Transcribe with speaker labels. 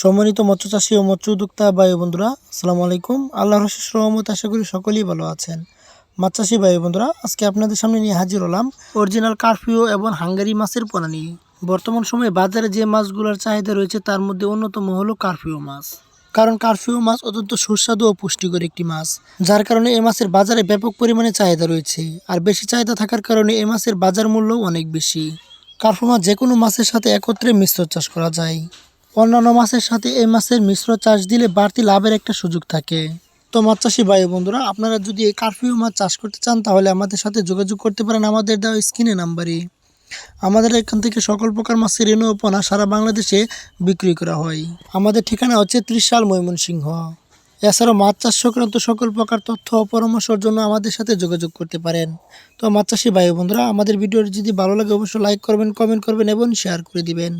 Speaker 1: সম্মানিত মৎস্য চাষী ও মৎস্য উদ্যোক্তা ভাই বন্ধুরা, আসসালামু আলাইকুম। আল্লাহ রশিস রহমত, আশা করি সকলেই ভালো আছেন। মাছ চাষী ভাই বন্ধুরা, আজকে আপনাদের সামনে নিয়ে হাজির হলাম অরিজিনাল কারফিউ এবং হাঙ্গারি মাছের পোনা নিয়ে। বর্তমান সময়ে বাজারে যে মাছগুলোর চাহিদা রয়েছে, তার মধ্যে অন্যতম হলো কারফিউ মাছ। কারণ কারফিউ মাছ অত্যন্ত সুস্বাদু ও পুষ্টিকর একটি মাছ, যার কারণে এ মাছের বাজারে ব্যাপক পরিমাণে চাহিদা রয়েছে। আর বেশি চাহিদা থাকার কারণে এ মাছের বাজার মূল্য অনেক বেশি। কারফু মাছ যে কোনো মাছের সাথে একত্রে মিশ্র চাষ করা যায়। অন্যান্য মাছের সাথে এই মাছের মিশ্র চাষ দিলে বাড়তি লাভের একটা সুযোগ থাকে। তো মাছ চাষি ভাই বন্ধুরা, আপনারা যদি এই কারফিউ মাছ চাষ করতে চান, তাহলে আমাদের সাথে যোগাযোগ করতে পারেন আমাদের দেওয়া স্ক্রিনে নাম্বারে। আমাদের এখান থেকে সকল প্রকার মাছের রেণু ও পোনা সারা বাংলাদেশে বিক্রি করা হয়। আমাদের ঠিকানা হচ্ছে ত্রিশাল ময়মনসিংহ। এছাড়াও মাছ চাষ সংক্রান্ত সকল প্রকার তথ্য ও পরামর্শের জন্য আমাদের সাথে যোগাযোগ করতে পারেন। তো মাছ চাষি ভাই বন্ধুরা, আমাদের ভিডিওটি যদি ভালো লাগে, অবশ্যই লাইক করবেন কমেন্ট করবেন এবং শেয়ার করে দিবেন।